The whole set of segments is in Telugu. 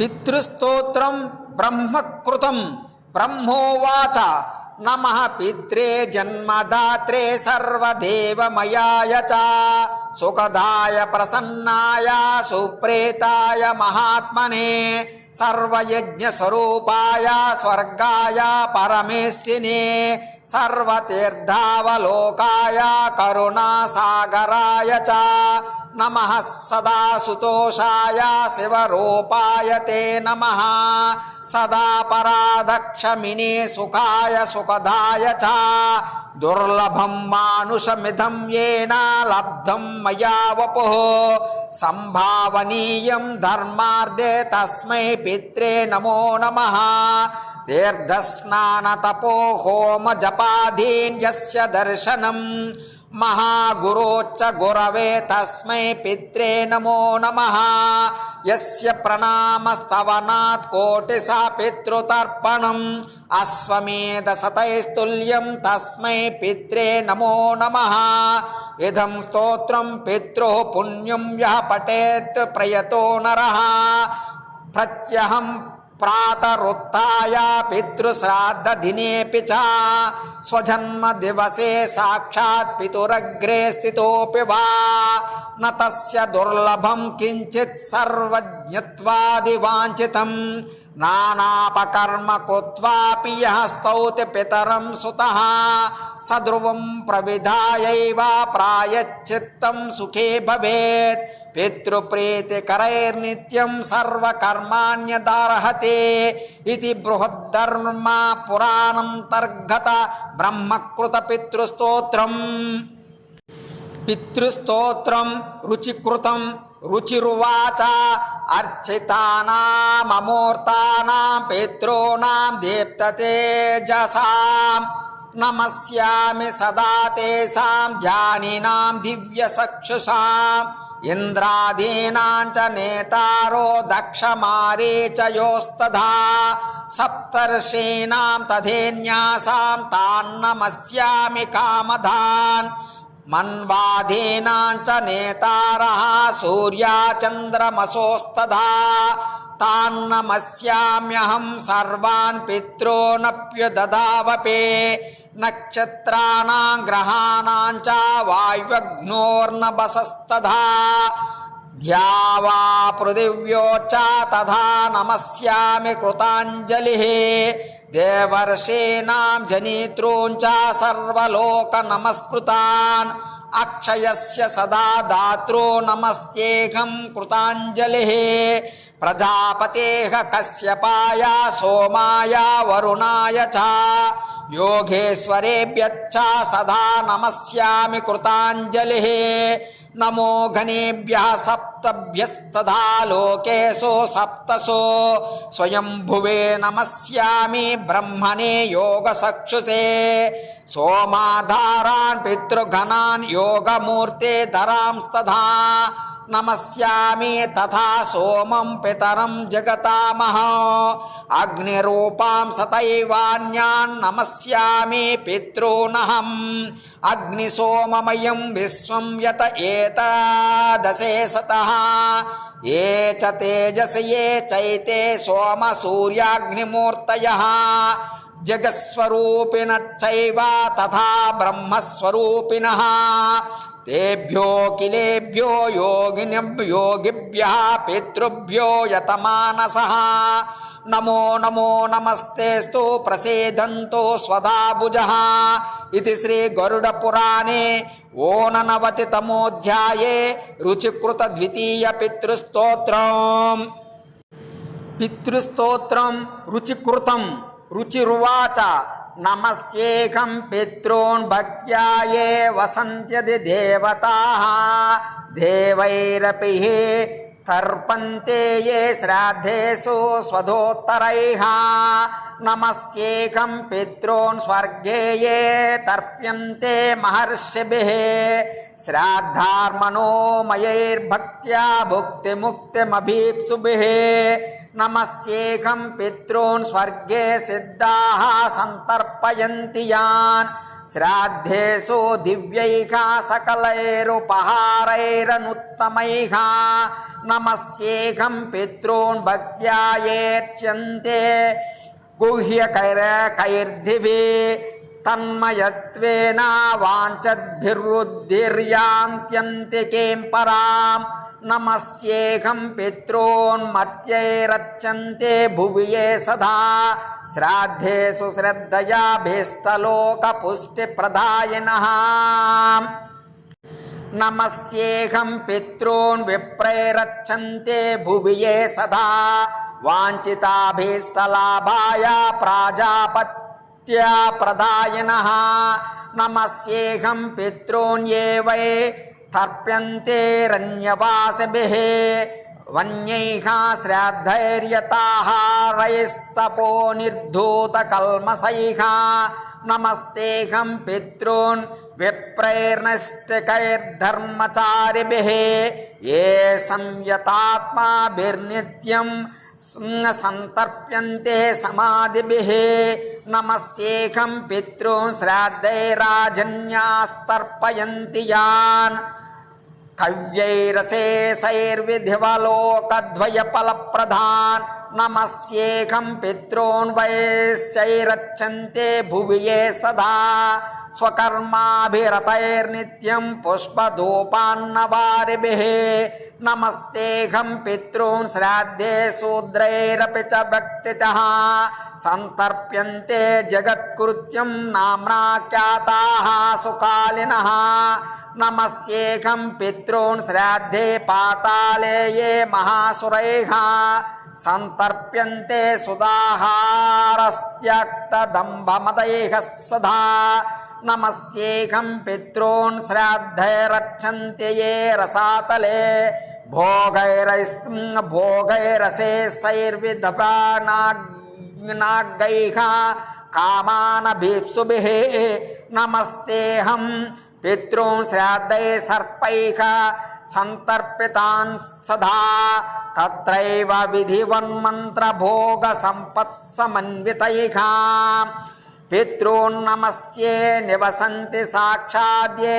పితృస్తోత్రం బ్రహ్మకృతం. బ్రహ్మోవాచ. నమ పిత్రే జన్మదాత్రే సర్వదేవమయాయ చ. సుఖదాయ ప్రసన్నాయ సుప్రేతాయ మహాత్మనే. సర్వయజ్ఞస్వరూపాయ స్వర్గాయ పరమేష్ఠినే సర్వతీర్థావలోకాయ కరుణాసాగరాయ చ. నమ సదా సుతోషాయ శివరూపాయ తే నమ. సదా పరాదక్షమినే సుఖాయ సుఖదాయ చ. దుర్లభం మానుషమిదం ఏనా లబ్ధం మయా వపు. సంభావనీయం ధర్మార్థే తస్మై పిత్రే నమో నమ. తీర్థస్నాన తపో హోమ జపాధీన్యస్య దర్శనం. మహాగురోచ్చ గురవే తస్మై పిత్రే నమో నమ. యస్య ప్రణామస్తవనాత్ కోటి సా పితృతర్పణం. అశ్వమేధ సతైస్తుల్యం తస్మై పిత్రే నమో నమ. ఇదం స్తోత్రం పితృ పుణ్యం యః పఠేత్ ప్రయతో ప్రాతరుత్య ప్రత్యహం ప్రాతరుత్థాయ పితృశ్రాద్ధదినేపి చ. స్వజన్మదివసే సాక్షాత్ పితురగ్రే స్థితోపి వా. న తస్య దుర్లభం కించిత్ नानापकर्म कृत्वापि यः स्तौति पितरं सुतः स ध्रुवं प्रविधायैव प्रायश्चित्तं सुखे भवेत् पितृप्रीतिकरैर्नित्यं सर्वकर्माण्यदार्हते इति बृहद्धर्मा पुराणं तर्गत ब्रह्मकृतपितृस्तोत्रम् पितृस्तोत्रं रुचिकृतं రుచిరువాచ అర్చితానామూర్తానాం పితॄణాం దీప్తతేజసాం నమస్యామి సదా తేషాం ధ్యానినాం దివ్యసక్షుషాం ఇంద్రాదీనాం చ నేతారో దక్షమారీచయోస్తథా సప్తర్షీణాం తధేన్యాసాం తాన్నమస్యామి కామధాన్. मन्वाधीनाञ्च नेतारः सूर्या चन्द्रमसोस्तधा तान्नमस्याम्यहं सर्वान् पित्रोऽनप्युदधावपे नक्षत्राणां ग्रहाणां च वायुग्नोर्नभसस्तधा ధ్యావా పృథివ్యోచ్చ తథా నమస్యామి కృతాంజలి దేవర్షీణాం జనితॄంచ సర్వలోక నమస్కృతాన్ అక్షయస్య సదా దాత్రో నమస్తేహం కృతాంజలి ప్రజాపతేహ కశ్యపాయ సోమాయ వరుణాయ చ యోగేశ్వరేభ్యచ్చ సదా నమస్యామి కృతాంజలి नमो घनेभ्यः सप्तभ्यस्तधा लोकेशो सप्तसो स्वयंभुवे नमस्यामि ब्रह्मणे योगसक्षुषे सोमाधारान् पितृघनान् योगमूर्ते धरांस्तधा నమస్యామి తథా సోమం పితరం జగతామహ అగ్నిరూపాం సతైవాన్యాన్ నమస్యామి పితॄనహం అగ్నిసోమమయం విశ్వం యత ఏతాదశే సత ఏ చ తేజస ఏ చైతే సోమ సూర్యాగ్నిమూర్తయ జగస్వరూపిణచ్చైవ తథా బ్రహ్మస్వరూపిణ. తేభ్యో కిలేభ్యో యోగిని యోగిభ్య పితృభ్యో యతమానస. నమో నమో నమస్తేస్తు ప్రసేదంతో స్వధాభుజ. ఇది శ్రీ గరుడ పురాణే. ఓననవతి తమోధ్యాయే రుచికృత ద్వితీయ పితృస్తోత్రం. పితృస్తోత్రం రుచికృతం. రుచిరువాచ నమస్యేకం పితॄన్ భక్త్యాయే వసంత్యది దేవతా దేవైరపి తర్పంతే ఏ శ్రాద్ధేషు స్వధోత్తరైః నమస్యేకం పితॄన్ స్వర్గే ఏ తర్ప్యంతే మహర్షిభిः శ్రాద్ధార్మణోమయైర్భక్త్యా భుక్తిముక్తిమభీప్సుభిः నమస్యేకం పితॄన్ స్వర్గే సిద్ధాः సంతర్పయంతి యాన్ శ్రాద్ధేషు దివ్యైక సకలైరుపహారైరనుత్తమైః నమస్యేకం పితॄన్ భక్త్యా ఏర్చ్యంతే గుహ్యకైర కైర్దివి తన్మయత్వేన వాంఛద్భిరుద్ధిర్యాంత్యంతికేం పరాం నమస్యేకం పితॄన్మత్యైరచ్చంతే భువి ఏ సదా శ్రాద్ధేషు శ్రద్ధయాభీష్టలోకపుష్టిప్రదాయినः నమస్యేహం పితॄన్ విప్రైరచ్చంతే భువి ఏ సదా వాంఛితాభీష్టలాభాయ ప్రాజాపత్య ప్రదాయన నమస్యేహం పితॄన్ వై తర్ప్యంతేరణ్యవాసభి వన్యైః శ్రాద్ధైర్యతాహారైస్తపో నిర్ధూతకల్మసైః నమస్తేహం పితॄన్ విప్రైర్నష్టికైర్ధర్మచారిభిः ఏ సంయతాత్మాభిర్నిత్యం సంతర్ప్యంతే సమాధిభిः నమస్యేకం పితॄన్ శ్రాద్ధైరాజన్యాస్తర్పయంతి యాన్ కవ్యైరశేషైర్విధివలోకద్వయఫలప్రధాన్ నమస్యేకం పితॄన్ వైశ్చైరచ్చంతే భువి ఏ సదా స్వకర్మాభిరతైర్నిత్యం పుష్పధూపాన్నవారిభిः నమస్తేహం పితॄన్ శ్రాద్ధే శూద్రైరపి చ భక్తితः సంతర్ప్యంతే జగత్కృత్యం నామ్నాఖ్యాతాः సుకాలినः నమస్యేకం పితॄన్ శ్రాద్ధే పాతాళే ఏ మహాసురైः సంతర్ప్యంతే సుదాహారస్త్యక్తదంభమదైః సదా నమస్యేకం పితॄన్ శ్రాద్ధైరక్షంతి ఏ రసాతలే భోగైరస్ భోగైరశేషైర్విధపానాగ్నైః కామానభీప్సుభిः నమస్తేహం పితॄన్ శ్రాద్ధై సర్పైః సంతర్పితాన్ సదా తత్రైవ విధివన్మంత్రభోగ సంపత్సమన్వితైః పితॄన్నమస్యే నివసంతి సాక్షాద్యే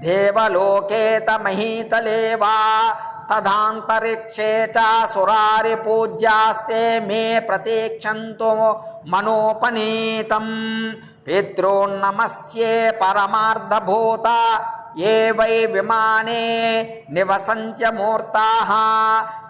దేవలోకే తమహీతలే వా తదాంతరిక్షే చ పూజ్యాస్తే మే ప్రతీక్షంతు మనోపనీతం. పితॄన్నమస్యే పరమార్థభూత ये वै विमाने निवसन्त्य मूर्ताः,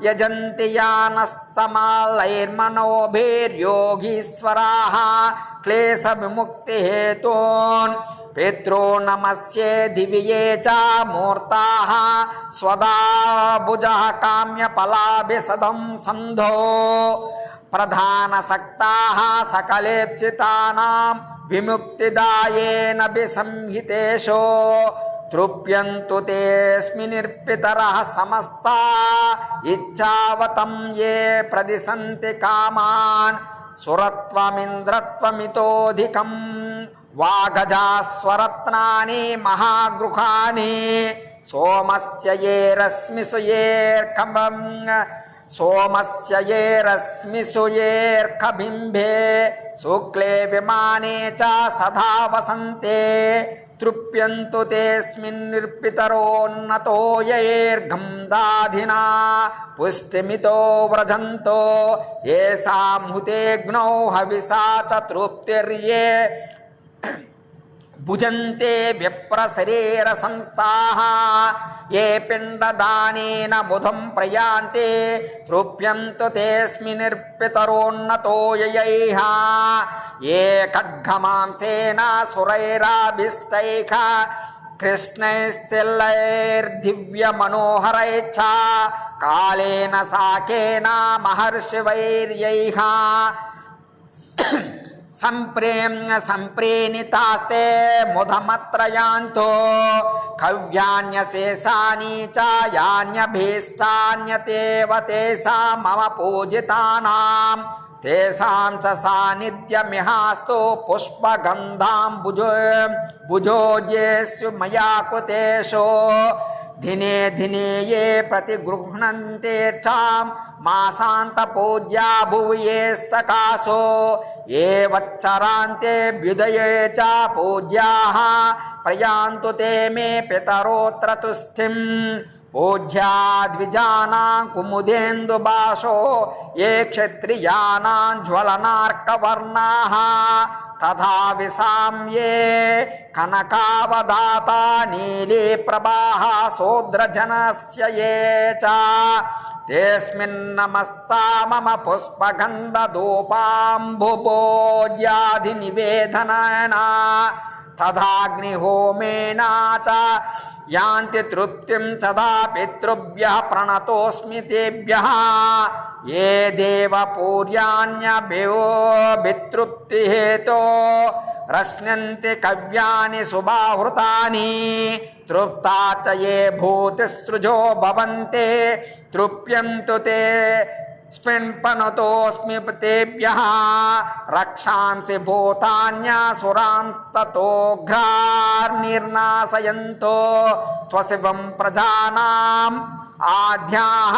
यजन्ति यानस्तमालैर्मनोभिर्योगीश्वराः क्लेशविमुक्तिहेतून्। पित्रो नमस्ये दिवि ये च मूर्ताः, स्वदा भुजः काम्यपलाभिसदं सन्धो। प्रधानसक्ताः सकलेप्सितानां विमुक्तिदायेन विसंहितेषु। తృప్యంతు తేస్మినిర్పితరः సమస్తా ఇచ్చావతం ఏ ప్రదిశంతి కామాన్ సురత్వమింద్రత్వమితోధికం వాగజాస్వరత్నాని మహాగృహాని సోమస్య ఏ రశ్మిసు ఏర్కమం సోమస్య ఏ రశ్మిసు ఏర్కబింబే శుక్లే విమానే చ సదా వసంతే तृप्यन्तु तेऽस्मिन्निर्पितरोन्नतो येऽर्घं दाधिना पुष्टिमितो व्रजन्तो येषां हुतेऽग्नौ हविषा च तृप्तिर्ये। భుజంతే విప్రశరీర సంస్థాः ఏ పిండదానేన ముదం ప్రయాంతే తృప్యంతు తేస్మినిర్పితరోన్నతో యయైః ఏ ఖడ్గమాంసేన సురైరాభిష్టైః కృష్ణైస్తిల్లైర్దివ్యమనోహరైచ్ఛ. కాళేన సాకేన మహర్షివైర్యైః సంప్రేమ్య సంప్రేణితాస్తే ముధమత్రయాంతో కవ్యాన్యశేషాని చ యాన్యభీష్టాన్యతేవ మమ పూజితానాం. తేషాం చ సాన్నిధ్యమిహాస్తు పుష్పగంధాం భుజో భుజోజేషు మయా కృతేషు. దినే దినే ఏ ప్రతిగృహ్ణంతేర్చాం మాసాంత పూజ్యా భువ్యేష్టకాశో ఏ వత్సరాంతే వ్యుదయే చ పూజ్యా ప్రయాంతు తే మే పితరోత్ర తుష్టిం ఏ క్షత్రియానాం జ్వలనార్కవర్ణాः తథా విసామ్యే కనకావదాత నీలీ ప్రభాహ శూద్రజనస్య ఏ చ తేస్మిన్నమస్తా మమ పుష్పగంధధూపాంబుభోజ్యాధినివేదనేన తథాగ్నిహోమేన చ యాంతి తృప్తిం సదా పితృభ్యः ప్రణతోస్మి తేభ్యः ఏ దేవపూర్యాణ్యభ్యో వితృప్తిహేతో రశ్నంతి కవ్యాని శుభాహృతాని తృప్తా చ ఏ భూతిసృజో భవంతే తృప్యంతు తే स्पिण्पनतोऽस्मि तेभ्यः रक्षांसि भूतान्यासुरांस्ततोऽघ्रार्निर्नाशयन्तो त्वशिवं प्रजानाम् ఆధ్యాः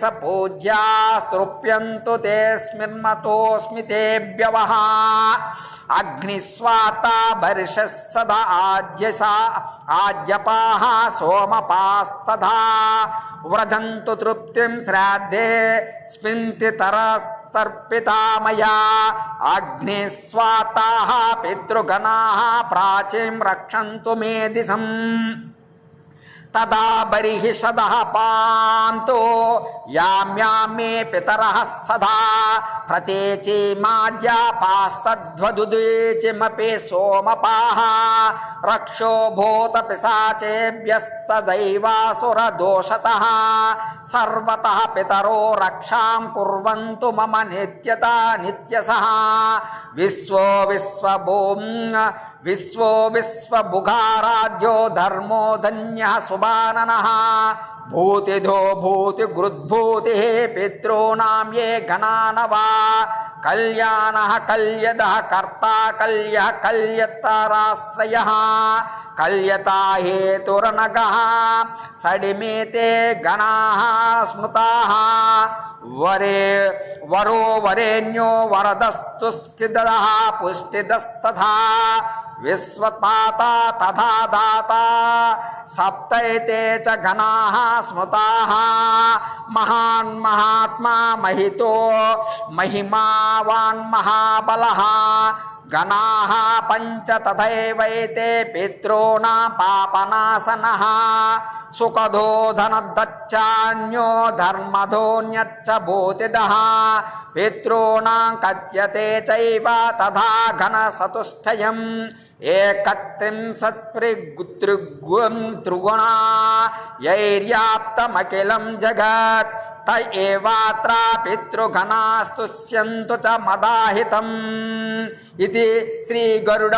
స పూజ్యాస్తృప్యంతు తే స్మిర్మతోస్మి తేభ్యవः అగ్నిస్వాతా బర్షः సద ఆజ్యసా ఆజ్యపాः సోమపాస్తథా. వ్రజంతు తృప్తిం శ్రాద్ధే స్మింతి తరస్తర్పితామయా అగ్నిస్వాతాः పితృగణాः ప్రాచీం రక్షन्तు మే దిశం తదా బర్హిషదః పాంతో యామ్యామే పితర సదా ప్రతేచి మాజ్యాపాస్తద్వదుదేచిమపి సోమపాः రక్షో భూత పిశాచేభ్యస్తదైవాసురదోషతः సర్వత పితరో రక్షాం కుర్వంతు మమ నిత్యత నిత్యస విశ్వో విశ్వభూమ్ విశ్వో విశ్వభుగారాధ్యో ధర్మో ధన్య సుబానన భూతిధో భూతి గృద్భూతి పితॄణాం ఏ గణానవా కళ్యాణ కల్యద కర్త కల్య కల్యతరాశ్రయ కల్యతా హేతురనగ సడిమేతే గణా స్మృతా వరే వరో వరేణ్యో వరదస్తు స్థిద పుష్టిదస్తథా విశ్వపాత తథా దాత సప్తైతే చ గణాः స్మృతాः మహాన్ మహాత్మా మహితో మహిమావాన్ మహాబల గణా పంచ తథైవైతే పితॄణా పాపనాశన సుఖదో ధనదచ్చాన్యో ధర్మధోన్యచ్చ భూతిద పితॄణాం కథ్యతే చైవ తథా ఘన సతుష్టయం ఏకత్రింశత్ప్రిగుత్రిగుం త్రిగుణా యైర్యాప్తమఖిలం జగత్ త ఏవాత్ర పితృగణాస్తుష్యంతు చ మదాహితం. ఇది శ్రీ గరుడ